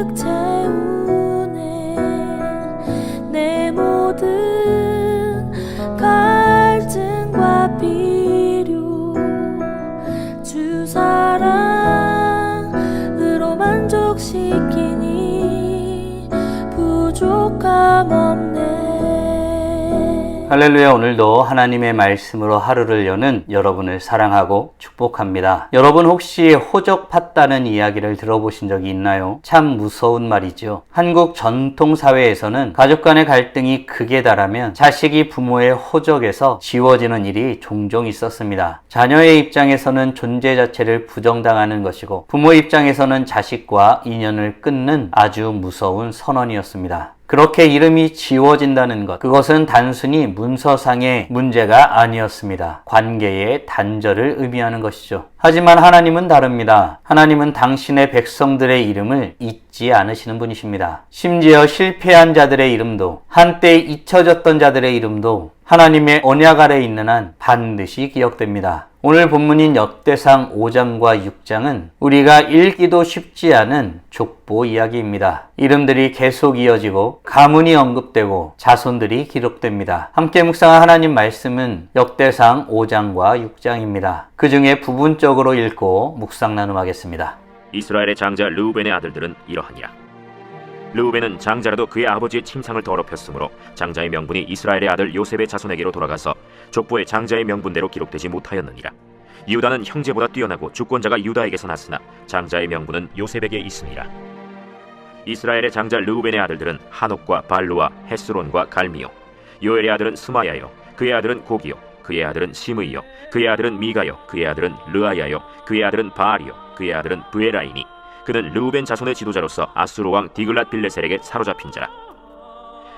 가득 할렐루야 오늘도 하나님의 말씀으로 하루를 여는 여러분을 사랑하고 축복합니다. 여러분 혹시 호적 팠다는 이야기를 들어보신 적이 있나요? 참 무서운 말이죠. 한국 전통 사회에서는 가족 간의 갈등이 극에 달하면 자식이 부모의 호적에서 지워지는 일이 종종 있었습니다. 자녀의 입장에서는 존재 자체를 부정당하는 것이고 부모 입장에서는 자식과 인연을 끊는 아주 무서운 선언이었습니다. 그렇게 이름이 지워진다는 것, 그것은 단순히 문서상의 문제가 아니었습니다. 관계의 단절을 의미하는 것이죠. 하지만 하나님은 다릅니다. 하나님은 당신의 백성들의 이름을 잊지 않으시는 분이십니다. 심지어 실패한 자들의 이름도, 한때 잊혀졌던 자들의 이름도 하나님의 언약 아래 있는 한 반드시 기억됩니다. 오늘 본문인 역대상 5장과 6장은 우리가 읽기도 쉽지 않은 족보 이야기입니다. 이름들이 계속 이어지고 가문이 언급되고 자손들이 기록됩니다. 함께 묵상한 하나님 말씀은 역대상 5장과 6장입니다. 그 중에 부분적으로 읽고 묵상 나눔하겠습니다. 이스라엘의 장자 르우벤의 아들들은 이러하니라. 르우벤은 장자라도 그의 아버지의 침상을 더럽혔으므로 장자의 명분이 이스라엘의 아들 요셉의 자손에게로 돌아가서 족보의 장자의 명분대로 기록되지 못하였느니라. 유다는 형제보다 뛰어나고 주권자가 유다에게서 났으나 장자의 명분은 요셉에게 있으니라. 이스라엘의 장자 르우벤의 아들들은 한옥과 발루와 헤스론과 갈미요. 요엘의 아들은 스마야요. 그의 아들은 고기요. 그의 아들은 시므이요. 그의 아들은 미가요. 그의 아들은 르아야요. 그의 아들은 바알이요. 그의 아들은 브에라이니. 그는 르우벤 자손의 지도자로서 아수르 왕 디글랏 빌레셀에게 사로잡힌 자라.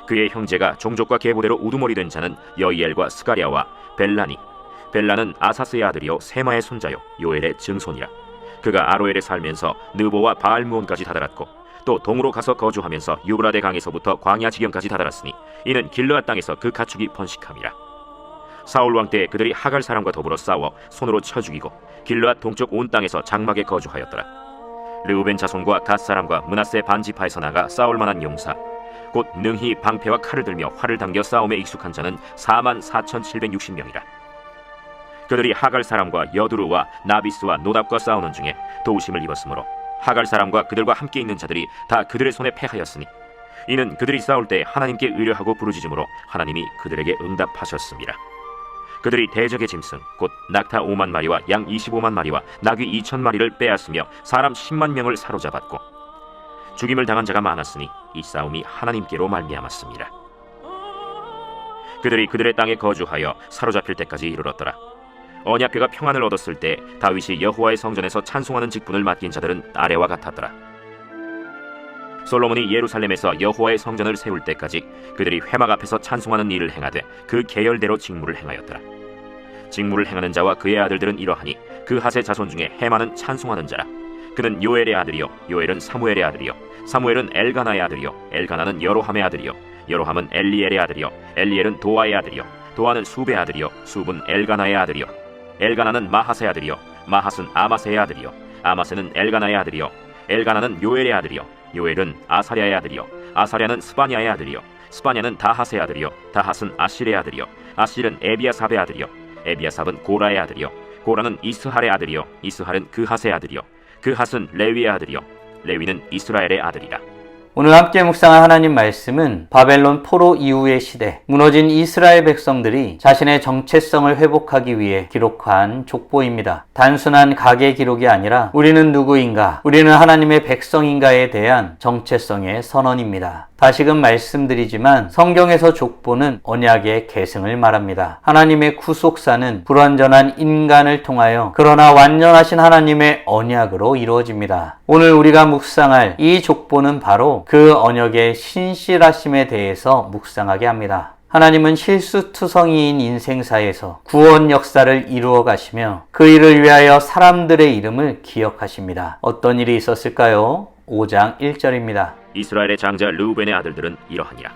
그의 형제가 종족과 계보대로 우두머리 된 자는 여이엘과 스가랴와 벨라니. 벨라는 아사스의 아들이요 세마의 손자요 요엘의 증손이라. 그가 아로엘에 살면서 느보와 바알무온까지 다다랐고 또 동으로 가서 거주하면서 유브라데 강에서부터 광야 지경까지 다다랐으니 이는 길르앗 땅에서 그 가축이 번식함이라. 사울 왕 때 그들이 하갈 사람과 더불어 싸워 손으로 쳐 죽이고 길르앗 동쪽 온 땅에서 장막에 거주하였더라. 르우벤 자손과 갓 사람과 문하세 반지파에서 나가 싸울 만한 용사 곧 능히 방패와 칼을 들며 활을 당겨 싸움에 익숙한 자는 4만 4,760명이라. 그들이 하갈 사람과 여두루와 나비스와 노답과 싸우는 중에 도우심을 입었으므로 하갈 사람과 그들과 함께 있는 자들이 다 그들의 손에 패하였으니 이는 그들이 싸울 때 하나님께 의뢰하고 부르짖음으로 하나님이 그들에게 응답하셨습니다. 그들이 대적의 짐승 곧 낙타 5만 마리와 양 25만 마리와 나귀 2천 마리를 빼앗으며 사람 10만 명을 사로잡았고 죽임을 당한 자가 많았으니 이 싸움이 하나님께로 말미암았습니다. 그들이 그들의 땅에 거주하여 사로잡힐 때까지 이르렀더라. 언약궤가 평안을 얻었을 때 다윗이 여호와의 성전에서 찬송하는 직분을 맡긴 자들은 아래와 같았더라. 솔로몬이 예루살렘에서 여호와의 성전을 세울 때까지 그들이 회막 앞에서 찬송하는 일을 행하되 그 계열대로 직무를 행하였더라. 직무를 행하는 자와 그의 아들들은 이러하니 그 하세 자손 중에 해마는 찬송하는 자라. 그는 요엘의 아들이요. 요엘은 사무엘의 아들이요. 사무엘은 엘가나의 아들이요. 엘가나는 여로함의 아들이요. 여로함은 엘리엘의 아들이요. 엘리엘은 도아의 아들이요. 도아는 수베의 아들이요. 숲은 엘가나의 아들이요. 엘가나는 마하스의 아들이요. 마하스는 아마세의 아들이요. 아마세는 엘가나의 아들이요. 엘가나는 요엘의 아들이요. 요엘은 아사랴의 아들이요. 아사랴는 스바냐의 아들이요. 스바냐는 다하스의 아들이요. 다하스는 아실의 아들이요. 아실은 에비아삽의 아들이요. 에비아삽은 고라의 아들이요. 고라는 이스할의 아들이요. 이스할은 그하스의 아들이요 그하스는 레위의 아들이요 레위는 이스라엘의 아들이라 오늘 함께 묵상한 하나님 말씀은 바벨론 포로 이후의 시대, 무너진 이스라엘 백성들이 자신의 정체성을 회복하기 위해 기록한 족보입니다. 단순한 가계 기록이 아니라 우리는 누구인가, 우리는 하나님의 백성인가에 대한 정체성의 선언입니다. 다시금 말씀드리지만 성경에서 족보는 언약의 계승을 말합니다. 하나님의 구속사는 불완전한 인간을 통하여 그러나 완전하신 하나님의 언약으로 이루어집니다. 오늘 우리가 묵상할 이 족보는 바로 그 언약의 신실하심에 대해서 묵상하게 합니다. 하나님은 실수투성이인 인생사에서 구원 역사를 이루어 가시며 그 일을 위하여 사람들의 이름을 기억하십니다. 어떤 일이 있었을까요? 5장 1절입니다. 이스라엘의 장자 르우벤의 아들들은 이러하니라.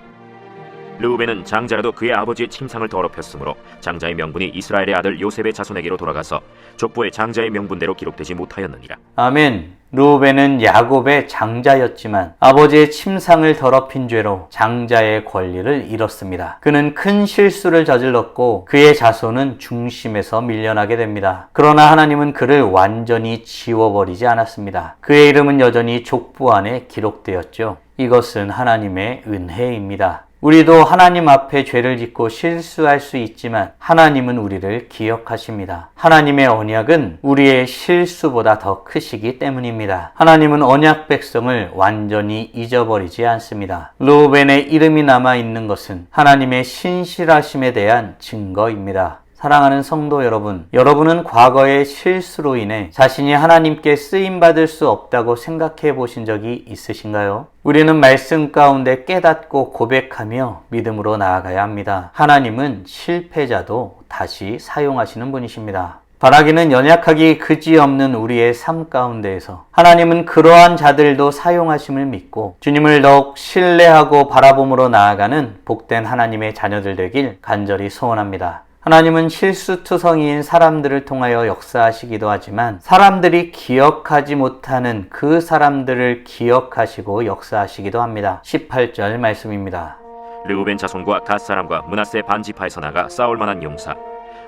르우벤은 장자라도 그의 아버지의 침상을 더럽혔으므로 장자의 명분이 이스라엘의 아들 요셉의 자손에게로 돌아가서 족보의 장자의 명분대로 기록되지 못하였느니라. 아멘. 루벤은 야곱의 장자였지만 아버지의 침상을 더럽힌 죄로 장자의 권리를 잃었습니다. 그는 큰 실수를 저질렀고 그의 자손은 중심에서 밀려나게 됩니다. 그러나 하나님은 그를 완전히 지워버리지 않았습니다. 그의 이름은 여전히 족보 안에 기록되었죠. 이것은 하나님의 은혜입니다. 우리도 하나님 앞에 죄를 짓고 실수할 수 있지만 하나님은 우리를 기억하십니다. 하나님의 언약은 우리의 실수보다 더 크시기 때문입니다. 하나님은 언약 백성을 완전히 잊어버리지 않습니다. 루벤의 이름이 남아 있는 것은 하나님의 신실하심에 대한 증거입니다. 사랑하는 성도 여러분, 여러분은 과거의 실수로 인해 자신이 하나님께 쓰임받을 수 없다고 생각해 보신 적이 있으신가요? 우리는 말씀 가운데 깨닫고 고백하며 믿음으로 나아가야 합니다. 하나님은 실패자도 다시 사용하시는 분이십니다. 바라기는 연약하기 그지없는 우리의 삶 가운데에서 하나님은 그러한 자들도 사용하심을 믿고 주님을 더욱 신뢰하고 바라봄으로 나아가는 복된 하나님의 자녀들 되길 간절히 소원합니다. 하나님은 실수투성이인 사람들을 통하여 역사하시기도 하지만 사람들이 기억하지 못하는 그 사람들을 기억하시고 역사하시기도 합니다. 18절 말씀입니다. 르우벤 자손과 갓 사람과 문하세 반지파에서 나가 싸울 만한 용사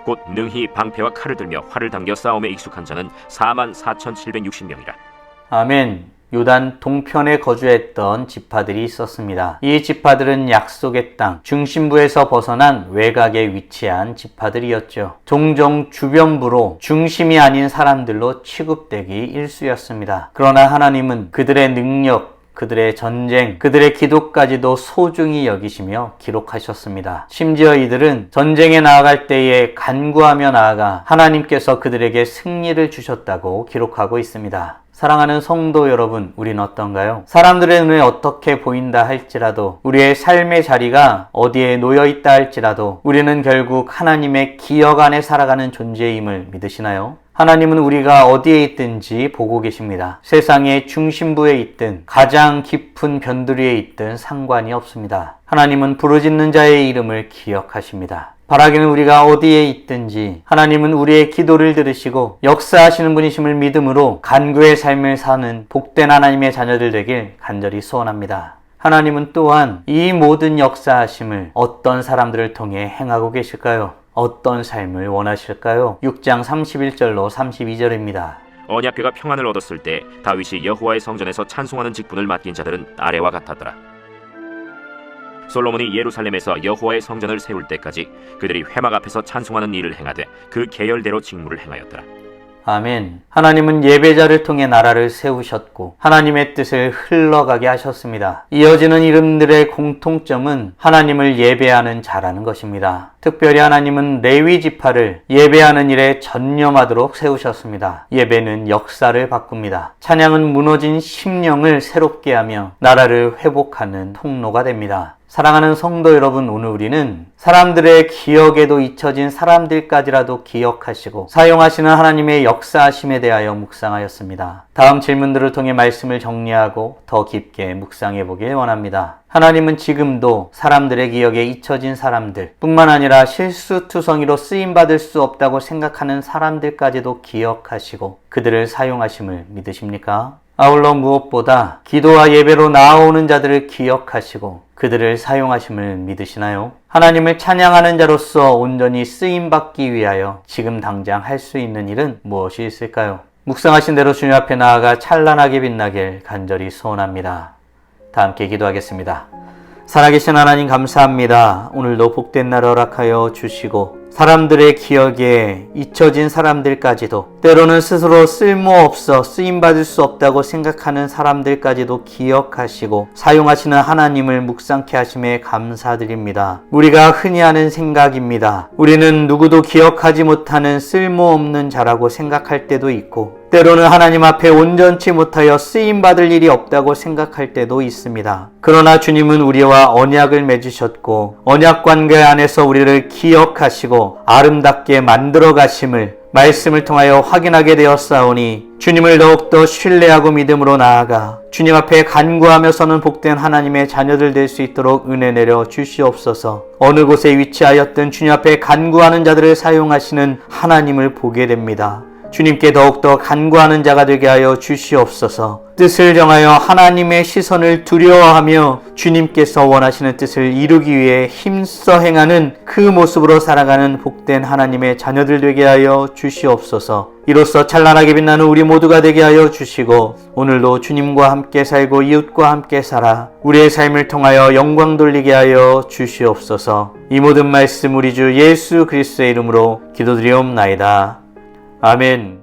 곧 능히 방패와 칼을 들며 활을 당겨 싸움에 익숙한 자는 4만 4,760명이라. 아멘. 요단 동편에 거주했던 지파들이 있었습니다. 이 지파들은 약속의 땅, 중심부에서 벗어난 외곽에 위치한 지파들이었죠. 종종 주변부로 중심이 아닌 사람들로 취급되기 일쑤였습니다. 그러나 하나님은 그들의 능력, 그들의 전쟁, 그들의 기도까지도 소중히 여기시며 기록하셨습니다. 심지어 이들은 전쟁에 나아갈 때에 간구하며 나아가 하나님께서 그들에게 승리를 주셨다고 기록하고 있습니다. 사랑하는 성도 여러분, 우린 어떤가요? 사람들의 눈에 어떻게 보인다 할지라도, 우리의 삶의 자리가 어디에 놓여 있다 할지라도, 우리는 결국 하나님의 기억 안에 살아가는 존재임을 믿으시나요? 하나님은 우리가 어디에 있든지 보고 계십니다. 세상의 중심부에 있든 가장 깊은 변두리에 있든 상관이 없습니다. 하나님은 부르짖는 자의 이름을 기억하십니다. 바라기는 우리가 어디에 있든지 하나님은 우리의 기도를 들으시고 역사하시는 분이심을 믿음으로 간구의 삶을 사는 복된 하나님의 자녀들 되길 간절히 소원합니다. 하나님은 또한 이 모든 역사하심을 어떤 사람들을 통해 행하고 계실까요? 어떤 삶을 원하실까요? 6장 31절로 32절입니다. 언약궤가 평안을 얻었을 때 다윗이 여호와의 성전에서 찬송하는 직분을 맡긴 자들은 아래와 같았더라. 솔로몬이 예루살렘에서 여호와의 성전을 세울 때까지 그들이 회막 앞에서 찬송하는 일을 행하되 그 계열대로 직무를 행하였더라. 아멘. 하나님은 예배자를 통해 나라를 세우셨고 하나님의 뜻을 흘러가게 하셨습니다. 이어지는 이름들의 공통점은 하나님을 예배하는 자라는 것입니다. 특별히 하나님은 레위 지파를 예배하는 일에 전념하도록 세우셨습니다. 예배는 역사를 바꿉니다. 찬양은 무너진 심령을 새롭게 하며 나라를 회복하는 통로가 됩니다. 사랑하는 성도 여러분, 오늘 우리는 사람들의 기억에도 잊혀진 사람들까지라도 기억하시고 사용하시는 하나님의 역사하심에 대하여 묵상하였습니다. 다음 질문들을 통해 말씀을 정리하고 더 깊게 묵상해 보길 원합니다. 하나님은 지금도 사람들의 기억에 잊혀진 사람들 뿐만 아니라 실수투성이로 쓰임받을 수 없다고 생각하는 사람들까지도 기억하시고 그들을 사용하심을 믿으십니까? 아울러 무엇보다 기도와 예배로 나아오는 자들을 기억하시고 그들을 사용하심을 믿으시나요? 하나님을 찬양하는 자로서 온전히 쓰임받기 위하여 지금 당장 할 수 있는 일은 무엇이 있을까요? 묵상하신 대로 주님 앞에 나아가 찬란하게 빛나길 간절히 소원합니다. 다 함께 기도하겠습니다. 살아계신 하나님 감사합니다. 오늘도 복된 날 허락하여 주시고 사람들의 기억에 잊혀진 사람들까지도 때로는 스스로 쓸모없어 쓰임받을 수 없다고 생각하는 사람들까지도 기억하시고 사용하시는 하나님을 묵상케 하심에 감사드립니다. 우리가 흔히 하는 생각입니다. 우리는 누구도 기억하지 못하는 쓸모없는 자라고 생각할 때도 있고 때로는 하나님 앞에 온전치 못하여 쓰임받을 일이 없다고 생각할 때도 있습니다. 그러나 주님은 우리와 언약을 맺으셨고 언약 관계 안에서 우리를 기억하시고 아름답게 만들어 가심을 말씀을 통하여 확인하게 되었사오니 주님을 더욱더 신뢰하고 믿음으로 나아가 주님 앞에 간구하며 서는 복된 하나님의 자녀들 될 수 있도록 은혜 내려 주시옵소서. 어느 곳에 위치하였든 주님 앞에 간구하는 자들을 사용하시는 하나님을 보게 됩니다. 주님께 더욱더 간구하는 자가 되게 하여 주시옵소서. 뜻을 정하여 하나님의 시선을 두려워하며 주님께서 원하시는 뜻을 이루기 위해 힘써 행하는 그 모습으로 살아가는 복된 하나님의 자녀들 되게 하여 주시옵소서. 이로써 찬란하게 빛나는 우리 모두가 되게 하여 주시고 오늘도 주님과 함께 살고 이웃과 함께 살아 우리의 삶을 통하여 영광 돌리게 하여 주시옵소서. 이 모든 말씀 우리 주 예수 그리스도의 이름으로 기도드리옵나이다. 아멘.